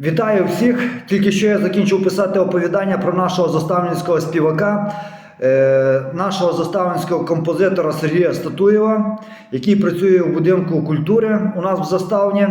Вітаю всіх! Тільки що я закінчив писати оповідання про нашого заставницького співака, е, нашого заставницького композитора Сергія Статуєва, який працює в будинку культури у нас в заставні.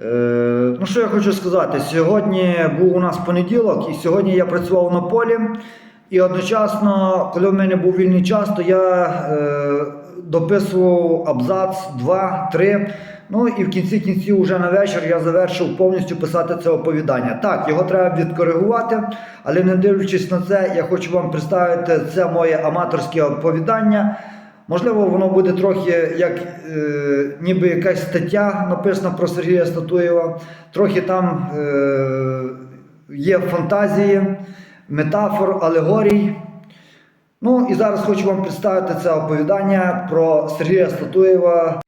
Е, ну, що я хочу сказати? Сьогодні був у нас понеділок, і сьогодні я працював на полі. І одночасно, коли в мене був вільний час, то я е, дописував абзац 2, 3. Ну і в кінці кінців, вже на вечір я завершив повністю писати це оповідання. Так, його треба відкоригувати, але не дивлячись на це, я хочу вам представити це моє аматорське оповідання. Можливо, воно буде трохи як е, ніби якась стаття написана про Сергія Статуєва, трохи там е, є фантазії, метафор, алегорій. Ну і зараз хочу вам представити це оповідання про Сергія Статуєва.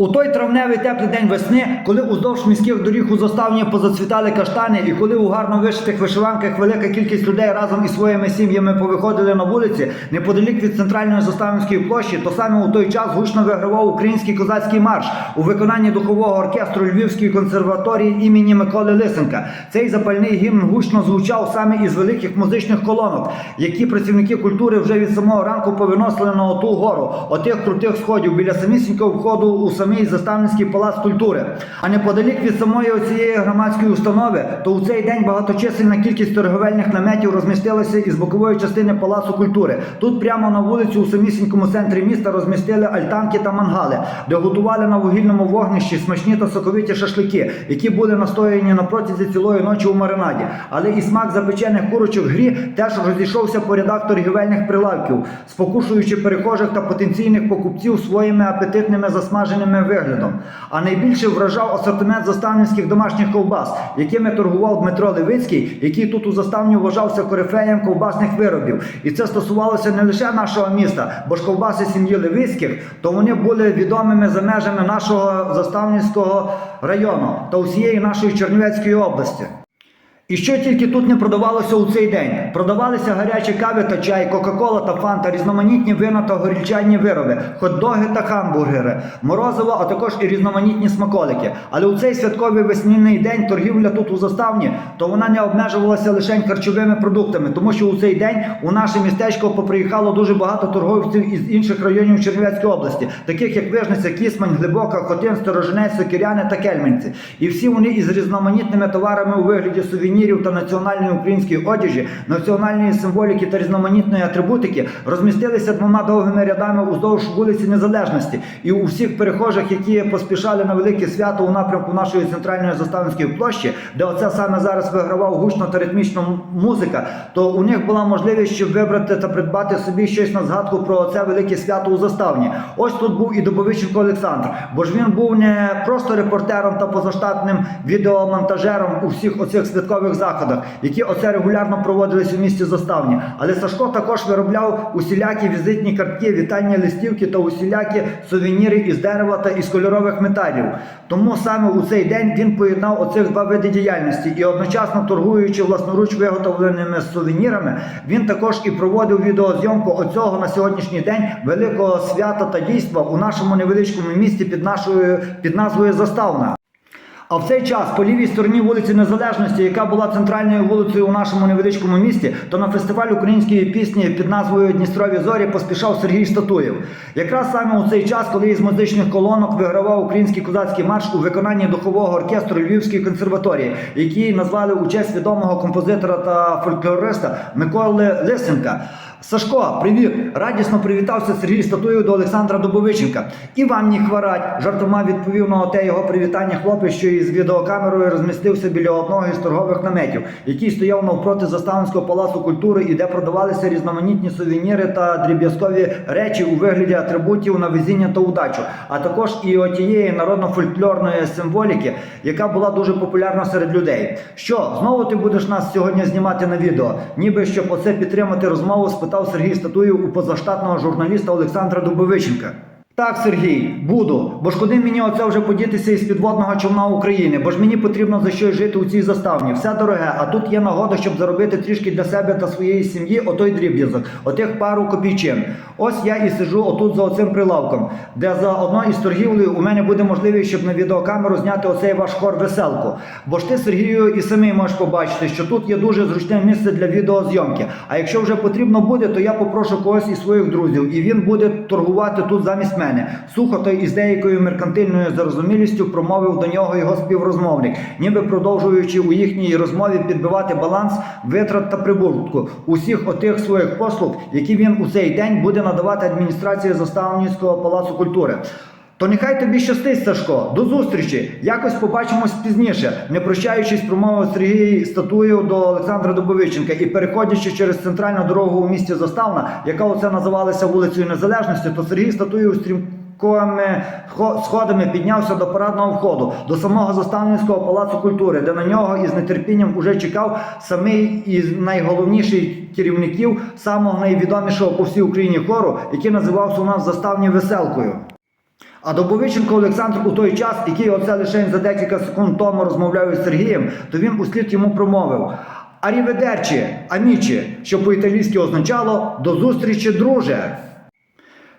У той травневий теплий день весни, коли уздовж міських доріг у заставні позацвітали каштани, і коли у гарно вишитих вишиванках велика кількість людей разом із своїми сім'ями повиходили на вулиці, неподалік від центральної заставницької площі, то саме у той час гучно вигравав український козацький марш у виконанні духового оркестру Львівської консерваторії імені Миколи Лисенка. Цей запальний гімн гучно звучав саме із великих музичних колонок, які працівники культури вже від самого ранку повиносили на оту гору, отих крутих сходів біля самісінького входу у самий заставницький палац культури. А неподалік від самої цієї громадської установи, то у цей день багаточисельна кількість торговельних наметів розмістилася із бокової частини палацу культури. Тут прямо на вулиці у самісінькому центрі міста розмістили альтанки та мангали, де готували на вугільному вогнищі смачні та соковиті шашлики, які були настояні на протязі цілої ночі у маринаді. Але і смак запечених курочок грі теж розійшовся по рядах торгівельних прилавків, спокушуючи перехожих та потенційних покупців своїми апетитними засмаженими виглядом. А найбільше вражав асортимент заставнівських домашніх ковбас, якими торгував Дмитро Левицький, який тут у заставні вважався корифеєм ковбасних виробів. І це стосувалося не лише нашого міста, бо ж ковбаси сім'ї Левицьких, то вони були відомими за межами нашого заставницького району та усієї нашої Чернівецької області. І що тільки тут не продавалося у цей день? Продавалися гарячі кави та чай, Кока-Кола та Фанта, різноманітні вина та горільчані вироби, хот-доги та хамбургери, морозиво, а також і різноманітні смаколики. Але у цей святковий весняний день торгівля тут у заставні, то вона не обмежувалася лише харчовими продуктами, тому що у цей день у наше містечко поприїхало дуже багато торговців із інших районів Чернівецької області, таких як Вижниця, Кісмань, Глибока, Хотин, Сторожинець, Сокиряни та Кельменці. І всі вони із різноманітними товарами у вигляді сувенірів та національної української одяжі, національної символіки та різноманітної атрибутики розмістилися двома довгими рядами уздовж вулиці Незалежності. І у всіх перехожих, які поспішали на велике свято у напрямку нашої центральної заставницької площі, де оце саме зараз вигравав гучно та ритмічно музика, то у них була можливість щоб вибрати та придбати собі щось на згадку про це велике свято у заставні. Ось тут був і Добовиченко Олександр, бо ж він був не просто репортером та позаштатним відеомонтажером у всіх оцих святкових заходах, які оце регулярно проводились у місті Заставні. Але Сашко також виробляв усілякі візитні картки, вітальні листівки та усілякі сувеніри із дерева та із кольорових металів. Тому саме у цей день він поєднав оцих два види діяльності і одночасно торгуючи власноруч виготовленими сувенірами, він також і проводив відеозйомку оцього на сьогоднішній день великого свята та дійства у нашому невеличкому місті під нашою під назвою Заставна. А в цей час по лівій стороні вулиці Незалежності, яка була центральною вулицею у нашому невеличкому місті, то на фестиваль української пісні під назвою Дністрові зорі поспішав Сергій Статуєв. Якраз саме у цей час, коли із музичних колонок вигравав український козацький марш у виконанні духового оркестру Львівської консерваторії, який назвали у честь відомого композитора та фольклориста Миколи Лисенка. Сашко, привіт! Радісно привітався Сергій Статуєв до Олександра Добовиченка. І вам не хворать, жартома відповів на оте його привітання хлопець, що із відеокамерою розмістився біля одного із торгових наметів, який стояв навпроти Заставницького палацу культури і де продавалися різноманітні сувеніри та дріб'язкові речі у вигляді атрибутів на везіння та удачу, а також і отієї народно-фольклорної символіки, яка була дуже популярна серед людей. Що знову ти будеш нас сьогодні знімати на відео? Ніби щоб оце підтримати розмову, спитав Сергій статую у позаштатного журналіста Олександра Дубовиченка. Так, Сергій, буду. Бо ж куди мені оце вже подітися із підводного човна України? Бо ж мені потрібно за щось жити у цій заставні. Все дороге, а тут є нагода, щоб заробити трішки для себе та своєї сім'ї отой дріб'язок, отих пару копійчин. Ось я і сиджу отут за оцим прилавком, де за одно із торгівлею у мене буде можливість, щоб на відеокамеру зняти оцей ваш хор веселку. Бо ж ти, Сергію, і самий можеш побачити, що тут є дуже зручне місце для відеозйомки. А якщо вже потрібно буде, то я попрошу когось із своїх друзів, і він буде торгувати тут замість мене. Сухо той із деякою меркантильною зарозумілістю промовив до нього його співрозмовник, ніби продовжуючи у їхній розмові підбивати баланс витрат та прибутку усіх отих своїх послуг, які він у цей день буде надавати адміністрації Заставницького палацу культури. То нехай тобі щастить, Сашко. До зустрічі. Якось побачимось пізніше. Не прощаючись, промовив Сергій статуєв до Олександра Дубовиченка і переходячи через центральну дорогу у місті Заставна, яка оце називалася вулицею Незалежності, то Сергій статуєв стрімкими хо- сходами піднявся до парадного входу, до самого Заставницького палацу культури, де на нього із нетерпінням уже чекав самий із найголовніших керівників, самого найвідомішого по всій Україні хору, який називався у нас заставні веселкою. А Добовиченко Олександр у той час, який оце лише за декілька секунд тому розмовляв із Сергієм, то він услід йому промовив Аріведерчі, амічі, що по-італійськи означало до зустрічі, друже.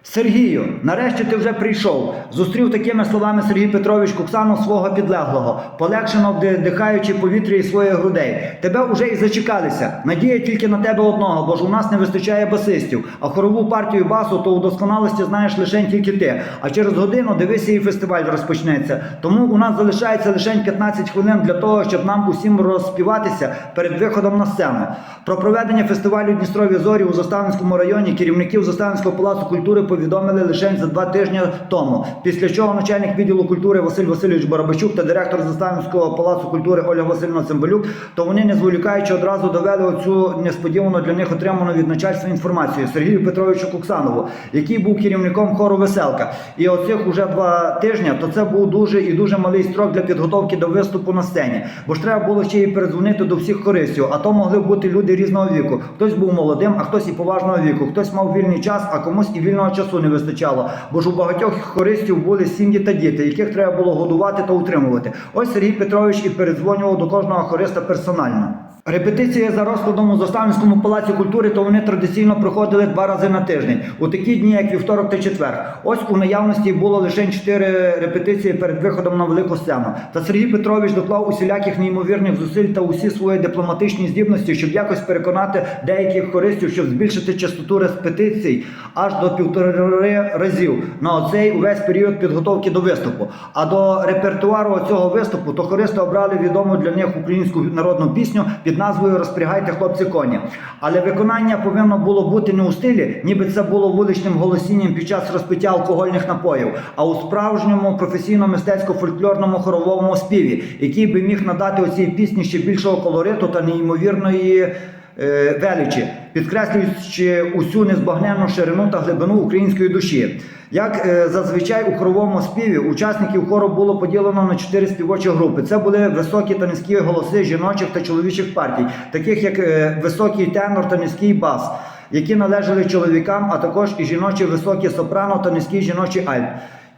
Сергію, нарешті ти вже прийшов. Зустрів такими словами Сергій Петрович Куксану свого підлеглого, полегшено вдихаючи повітря із своїх грудей. Тебе уже і зачекалися. Надія тільки на тебе одного, бо ж у нас не вистачає басистів. А хорову партію басу то у досконалості знаєш лише тільки ти. А через годину дивися і фестиваль розпочнеться. Тому у нас залишається лише 15 хвилин для того, щоб нам усім розспіватися перед виходом на сцену. Про проведення фестивалю Дністрові зорі у Заставницькому районі керівників Заставницького палацу культури повідомили лише за два тижні тому. Після чого начальник відділу культури Василь Васильович Барабачук та директор Заставницького палацу культури Ольга Васильівна Цимбалюк, то вони не зволікаючи одразу довели оцю несподівану для них отриману від начальства інформацію Сергію Петровичу Куксанову, який був керівником хору Веселка. І оцих уже два тижні, то це був дуже і дуже малий строк для підготовки до виступу на сцені. Бо ж треба було ще й передзвонити до всіх хористів, а то могли бути люди різного віку. Хтось був молодим, а хтось і поважного віку, хтось мав вільний час, а комусь і вільного часу не вистачало. Бо ж у багатьох хористів були сім'ї та діти, яких треба було годувати та утримувати. Ось Сергій Петрович і передзвонював до кожного хориста персонально. Репетиції за розкладом у Заставницькому палаці культури, то вони традиційно проходили два рази на тиждень, у такі дні, як вівторок та четвер. Ось у наявності було лише чотири репетиції перед виходом на велику сцену. Та Сергій Петрович доклав усіляких неймовірних зусиль та усі свої дипломатичні здібності, щоб якось переконати деяких хористів, щоб збільшити частоту репетицій аж до півтори разів на оцей увесь період підготовки до виступу. А до репертуару цього виступу то хористи обрали відому для них українську народну пісню під назвою Розпрягайте хлопці коні. Але виконання повинно було бути не у стилі, ніби це було вуличним голосінням під час розпиття алкогольних напоїв, а у справжньому професійно-мистецько-фольклорному хоровому співі, який би міг надати оцій пісні ще більшого колориту та неймовірної. Е, Величі, підкреслюючи усю незбагненну ширину та глибину української душі. Як е, зазвичай у хоровому співі учасників хору було поділено на чотири співочі групи. Це були високі та низькі голоси жіночих та чоловічих партій, таких як е, високий тенор та низький бас, які належали чоловікам, а також і жіночі високі сопрано та низький жіночий альт.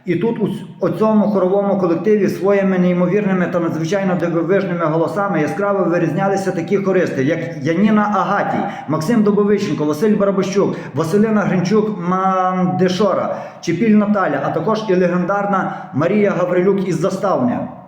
І тут у, цьому хоровому колективі своїми неймовірними та надзвичайно дивовижними голосами яскраво вирізнялися такі хористи, як Яніна Агатій, Максим Добовиченко, Василь Барабощук, Василина Гринчук Мандешора, Чепіль Наталя, а також і легендарна Марія Гаврилюк із Заставня.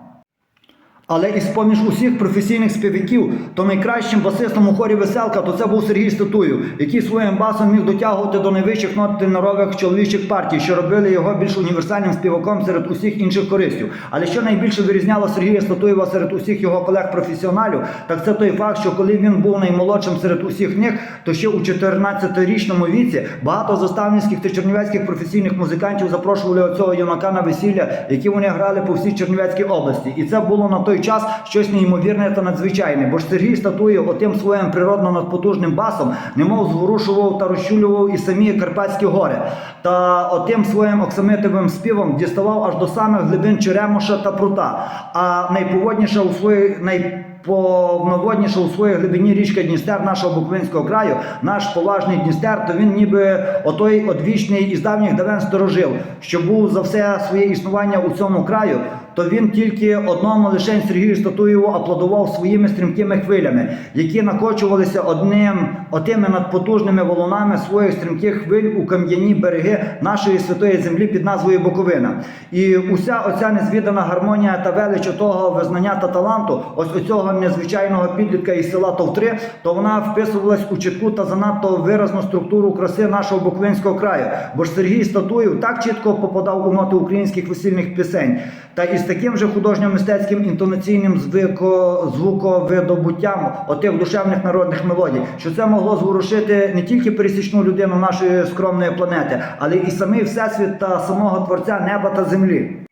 Але із поміж усіх професійних співаків, то найкращим басистом у хорі веселка, то це був Сергій Статуєв, який своїм басом міг дотягувати до найвищих нот тенорових чоловічих партій, що робили його більш універсальним співаком серед усіх інших хористів. Але що найбільше вирізняло Сергія Статуєва серед усіх його колег-професіоналів, так це той факт, що коли він був наймолодшим серед усіх них, то ще у 14-річному віці багато заставницьких та чернівецьких професійних музикантів запрошували оцього юнака на весілля, які вони грали по всій Чернівецькій області. І це було на той той час щось неймовірне та надзвичайне. Бо ж Сергій Статуєв отим своїм природно надпотужним басом немов зворушував та розчулював і самі Карпатські гори. Та отим своїм оксамитовим співом діставав аж до самих глибин Черемоша та Прута. А найповодніша у своїй най повноводніша у своїй глибині річка Дністер нашого Буковинського краю, наш поважний Дністер, то він ніби отой одвічний із давніх давен сторожив, що був за все своє існування у цьому краю, то він тільки одному лише Сергію Статуєву аплодував своїми стрімкими хвилями, які накочувалися одним отими надпотужними волонами своїх стрімких хвиль у кам'яні береги нашої святої землі під назвою Буковина. І уся оця незвідана гармонія та велич того визнання та таланту, ось оцього незвичайного підлітка із села Товтри, то вона вписувалась у чітку та занадто виразну структуру краси нашого Буковинського краю. Бо ж Сергій Статуєв так чітко попадав у ноти українських весільних пісень, та із таким же художньо-мистецьким інтонаційним звико, звуковидобуттям отих душевних народних мелодій, що це могло зворушити не тільки пересічну людину нашої скромної планети, але і самий всесвіт та самого творця неба та землі.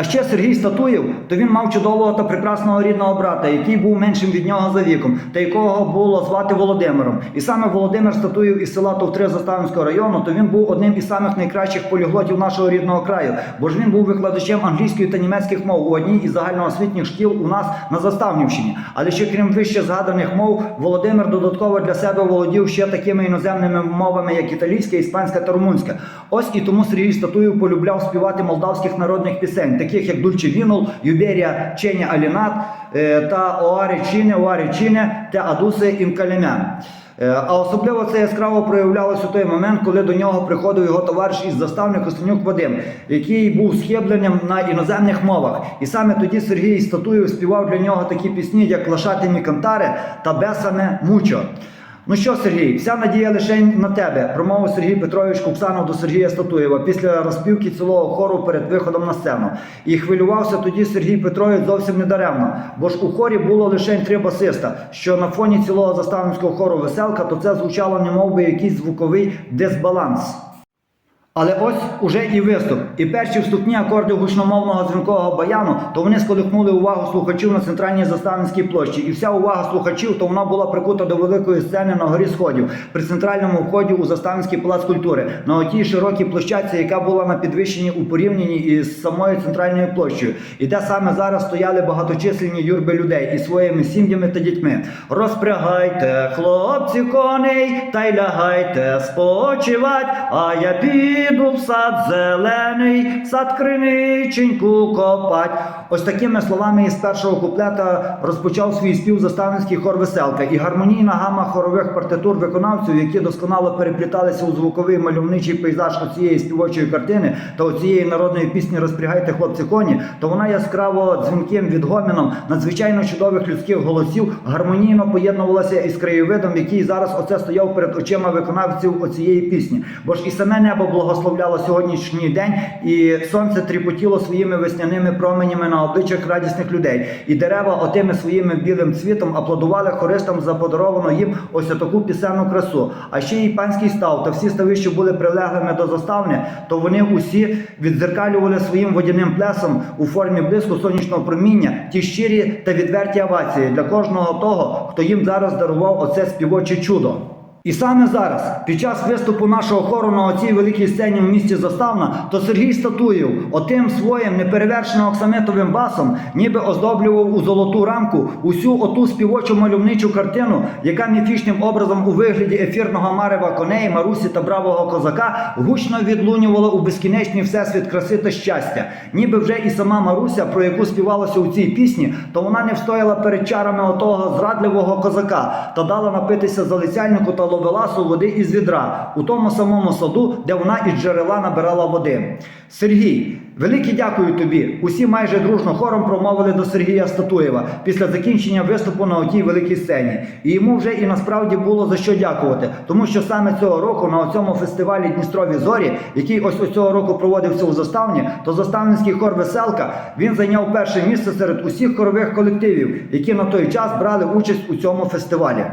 А ще Сергій Статуєв, то він мав чудового та прекрасного рідного брата, який був меншим від нього за віком, та якого було звати Володимиром. І саме Володимир Статуєв із села Товтри Заставинського району, то він був одним із самих найкращих поліглотів нашого рідного краю, бо ж він був викладачем англійської та німецьких мов у одній із загальноосвітніх шкіл у нас на Заставнівщині. Але ще крім вище згаданих мов, Володимир додатково для себе володів ще такими іноземними мовами, як італійська, іспанська та румунська. Ось і тому Сергій Статуєв полюбляв співати молдавських народних пісень, таких як Дульче Вінул, Юберія Ченя Алінат е, та Оарі Чіне, Оарі Чіне та Адусе Інкалемян. Е, А особливо це яскраво проявлялося у той момент, коли до нього приходив його товариш із заставник Костенюк Вадим, який був схибленням на іноземних мовах. І саме тоді Сергій Статуєв співав для нього такі пісні, як Лошатимі Кантари та Бесаме Мучо. Ну що, Сергій, вся надія лише на тебе, промовив Сергій Петрович Куксанов до Сергія Статуєва після розпівки цілого хору перед виходом на сцену. І хвилювався тоді Сергій Петрович зовсім недаремно, бо ж у хорі було лише три басиста, що на фоні цілого заставницького хору веселка, то це звучало немов би якийсь звуковий дисбаланс. Але ось уже і виступ. І перші вступні акорди гучномовного дзвінкового баяну, то вони сколихнули увагу слухачів на центральній заставницькій площі. І вся увага слухачів, то вона була прикута до великої сцени на горі сходів при центральному вході у заставницький палац культури на отій широкій площадці, яка була на підвищенні у порівнянні із самою центральною площею, і де саме зараз стояли багаточисленні юрби людей із своїми сім'ями та дітьми. Розпрягайте, хлопці, коней, та й лягайте спочивать, а я піду в сад зелений, сад криниченьку копать. Ось такими словами із першого куплета розпочав свій спів заставницький хор веселка і гармонійна гама хорових партитур виконавців, які досконало перепліталися у звуковий мальовничий пейзаж оцієї співочої картини та оцієї народної пісні Розпрягайте хлопці коні, то вона яскраво дзвінким відгоміном надзвичайно чудових людських голосів гармонійно поєднувалася із краєвидом, який зараз оце стояв перед очима виконавців оцієї пісні. Бо ж і саме небо благословляло сьогоднішній день, і сонце тріпотіло своїми весняними променями на обличчях радісних людей. І дерева отими своїми білим цвітом аплодували хористам за подаровану їм ось таку пісенну красу. А ще й панський став та всі стави, що були прилеглими до заставни, то вони усі відзеркалювали своїм водяним плесом у формі блиску сонячного проміння ті щирі та відверті овації для кожного того, хто їм зараз дарував оце співоче чудо. І саме зараз, під час виступу нашого хору на оцій великій сцені в місті Заставна, то Сергій Статуєв отим своїм неперевершеним оксамитовим басом ніби оздоблював у золоту рамку усю оту співочу мальовничу картину, яка міфічним образом у вигляді ефірного марева коней, Марусі та бравого козака гучно відлунювала у безкінечний всесвіт краси та щастя. Ніби вже і сама Маруся, про яку співалося у цій пісні, то вона не встояла перед чарами отого зрадливого козака та дала напитися залицяльнику та ловеласу води із відра у тому самому саду, де вона із джерела набирала води. Сергій, велике дякую тобі. Усі майже дружно хором промовили до Сергія Статуєва після закінчення виступу на отій великій сцені. І йому вже і насправді було за що дякувати, тому що саме цього року на цьому фестивалі Дністрові зорі, який ось цього року проводився у заставні, то заставницький хор Веселка він зайняв перше місце серед усіх хорових колективів, які на той час брали участь у цьому фестивалі.